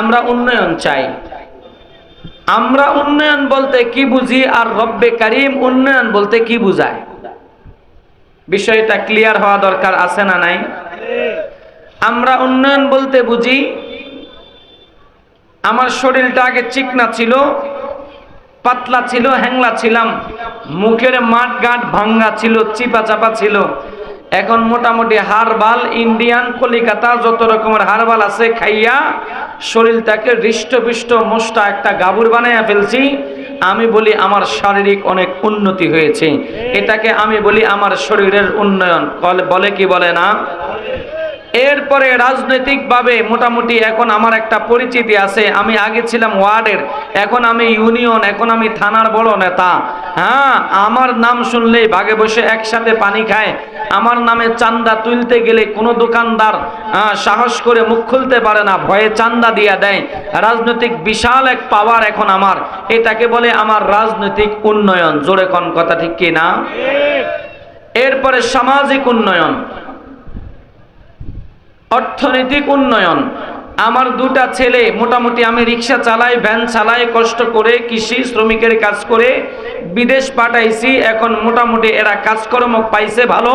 আমরা উন্নয়ন চাই। আমরা উন্নয়ন বলতে কি বুঝি আর রব্বে কারিম উন্নয়ন বলতে কি বুঝায়? বিষয়টা ক্লিয়ার হওয়া দরকার আছে না নাই? আমরা উন্নয়ন বলতে বুঝি, আমার শরীরটা আগে চিকনা ছিল, পাতলা ছিল, হ্যাংলা ছিলাম, মুখের মাঠ গাঁট ভাঙ্গা ছিল চিপা চাপা ছিল। এখন মোটামুটি হারবাল, ইন্ডিয়ান, কলিকাতা, যত রকমের হারবাল আছে, খাইয়া শরীরটাকে হৃষ্টপৃষ্ট মোষ্টা একটা গাবুর বানাইয়া ফেলছি। আমি বলি, আমার শারীরিক অনেক উন্নতি হয়েছে। এটাকে আমি বলি, আমার শরীরের উন্নয়ন। বলে- কি বলে না? এরপরে রাজনৈতিকভাবে মোটামুটি এখন আমার একটা পরিচিতি আছে। আমি আগে ছিলাম ওয়ার্ডের এখন আমি ইউনিয়ন এখন আমি থানার বড় নেতা। হ্যাঁ আমার নাম শুনলেই ভাগে বসে একসাথে পানি খায়। আমার নামে চান্দা তুলতে গেলে কোনো দোকানদার আহ, সাহস করে মুখ খুলতে পারে না ভয়ে চান্দা দিয়া দেয়। রাজনৈতিক বিশাল এক পাওয়ার এখন আমার। এটাকে বলে আমার রাজনৈতিক উন্নয়ন। জোরে কোন কথা ঠিক কি না? এরপরে সামাজিক উন্নয়ন। অর্থনৈতিক উন্নয়ন। আমার দুটা ছেলে মোটামুটি আমি রিক্সা চালাই, ভ্যান চালাই, কষ্ট করে কৃষি, শ্রমিকের কাজ করে বিদেশ পাঠাইছি। এখন মোটামুটি এরা কাজকর্ম পাইছে ভালো,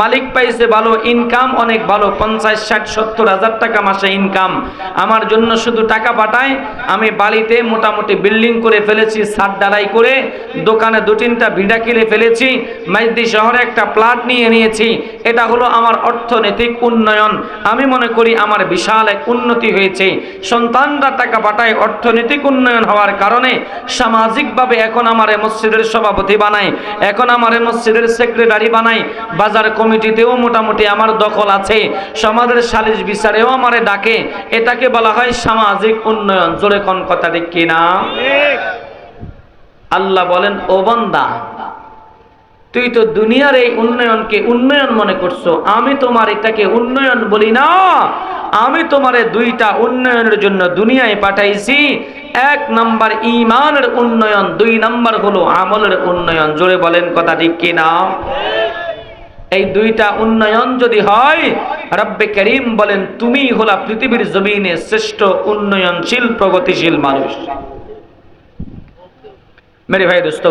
মালিক পাইছে ভালো ইনকাম অনেক ভালো, পঞ্চাশ, ষাট, সত্তর হাজার টাকা মাসে ইনকাম আমার জন্য শুধু টাকা পাঠায়, আমি বাড়িতে মোটামুটি বিল্ডিং করে ফেলেছি, ছাদ ডালাই করে, দোকানে দু তিনটা ভিড়া কিনে ফেলেছি মাইদি শহরে একটা প্লাট নিয়ে নিয়েছি। এটা হলো আমার অর্থনৈতিক উন্নয়ন। আমি মনে করি আমার বিশাল এক উন্নতি হয়েছে। সন্তানরা টাকা পাঠায়, অর্থনৈতিক উন্নয়ন হওয়ার কারণে সামাজিকভাবে এখন আমার মসজিদের সভাপতি বানায়, এখন আমার মসজিদের সেক্রেটারি বানায়। বাজার কমিটিতেও মোটামুটি আমার দখল আছে। সমাজের সালিশ বিচারেও আমারে ডাকে। এটাকে বলা হয় সামাজিক উন্নয়ন। জোরে কোন কথা ঠিক কিনা? আল্লাহ বলেন, ও বন্দা, তুই তো দুনিয়ার এই উন্নয়নকে উন্নয়ন মনে করছ। আমি তোমার এটাকে উন্নয়ন বলি না। আমি তোমারে দুইটা উন্নয়নের জন্য দুনিয়ায় পাঠাইছি। এক নাম্বার ইমানের উন্নয়ন, দুই নাম্বার হলো আমলের উন্নয়ন। জোরে বলেন কথা ঠিক কিনা এই দুইটা উন্নয়ন যদি হয়, রব্বে করিম বলেন, তুমি হলা পৃথিবীর জমিনে শ্রেষ্ঠ উন্নয়নশীল, প্রগতিশীল মানুষ। মেরে ভাই দোস্ত